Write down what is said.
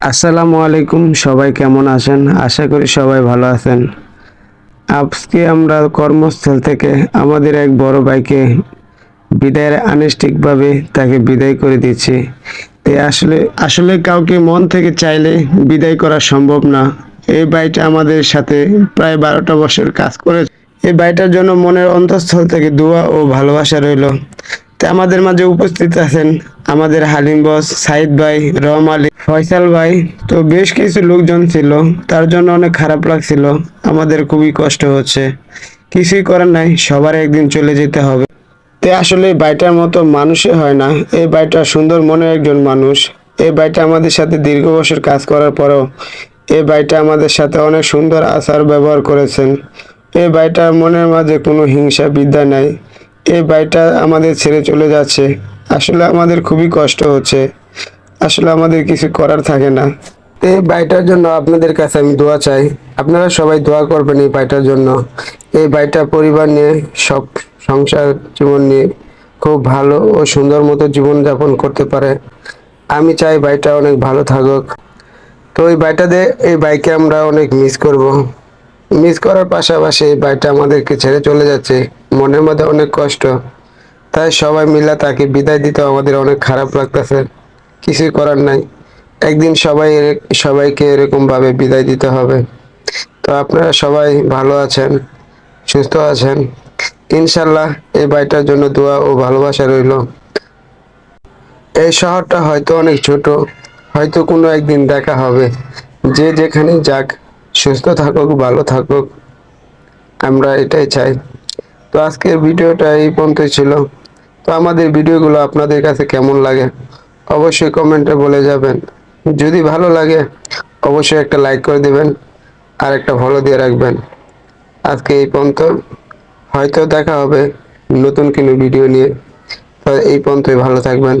আসসালামু আলাইকুম, সবাই কেমন আছেন? আশা করি সবাই ভালো আছেন। আজকে আমরা কর্মস্থল থেকে আমাদের এক বড় ভাইকে বিদায়ের আনুষ্ঠানিকভাবে তাকে বিদায় করে দিচ্ছি। তে আসলে আসলে কাউকে মন থেকে চাইলে বিদায় করা সম্ভব না। এই ভাইটা আমাদের সাথে প্রায় বারোটা বছর কাজ করে। এই ভাইটার জন্য মনের অন্তঃস্থল থেকে দোয়া ও ভালোবাসা রইল। তে আমাদের মাঝে উপস্থিত আছেন আমাদের হালিম বস সাইদ ভাই, রহম আলী, ফয়সাল ভাই, তো বেশ কিছু লোকজন ছিল। তার জন্য অনেক খারাপ লাগছিল। আমাদের খুবই কষ্ট হচ্ছে। কিছুই করার নাই, সবার একদিন চলে যেতে হবে। তে আসলে বাইটার মতো মানুষই হয় না। এই বাইটা সুন্দর মনের একজন মানুষ। এই বাইটা আমাদের সাথে দীর্ঘ বছর কাজ করার পরেও এই বাইটা আমাদের সাথে অনেক সুন্দর আচার ব্যবহার করেছেন। এই বাইটার মনের মাঝে কোনো হিংসা বিদ্যা নাই। এই বাইটা আমাদের ছেড়ে চলে যাচ্ছে। আসলে আমাদের খুবই কষ্ট হচ্ছে। আসলে আমাদের কিছু করার থাকে না। এই বাইটার জন্য আপনাদের কাছে আমি দোয়া চাই। আপনারা সবাই দোয়া করবেন এই বাইটার জন্য। এই বাইটা পরিবার নিয়ে, সব সংসার জীবন নিয়ে খুব ভালো ও সুন্দর মতো জীবন যাপন করতে পারে। আমি চাই বাইটা অনেক ভালো থাকুক। তো এই দিয়ে এই বাইকে আমরা অনেক মিস করব। মিস করার পাশাপাশি এই বাইটা আমাদেরকে ছেড়ে চলে যাচ্ছে। মনের মধ্যে অনেক কষ্ট। তাই সবাই মিলে তাকে বিদায় দিতে আমাদের অনেক খারাপ লাগতেছে। কিছুই করার নাই। একদিন সবাই সবাইকে এরকম ভাবে বিদায় দিতে হবে। তো আপনারা সবাই ভালো আছেন, সুস্থ আছেন। ইনশাল্লাহ এই বাড়িটার জন্য দোয়া ও ভালোবাসা রইল। এই শহরটা হয়তো অনেক ছোট, হয়তো কোনো একদিন দেখা হবে। যে যেখানে যাক, সুস্থ থাকুক, ভালো থাকুক, আমরা এটাই চাই। তো আজকের ভিডিওটা এই পর্যন্তই ছিল। তো আমাদের ভিডিওগুলো আপনাদের কাছে কেমন লাগে? অবশ্যই কমেন্টে বলে যাবেন। যদি ভালো লাগে, অবশ্যই একটা লাইক করে দেবেন আর একটা ফলো দিয়ে রাখবেন। আজকে এই পর্যন্ত। হয়তো দেখা হবে নতুন কোনো ভিডিও নিয়ে। তো এই পর্যন্তই, ভালো থাকবেন।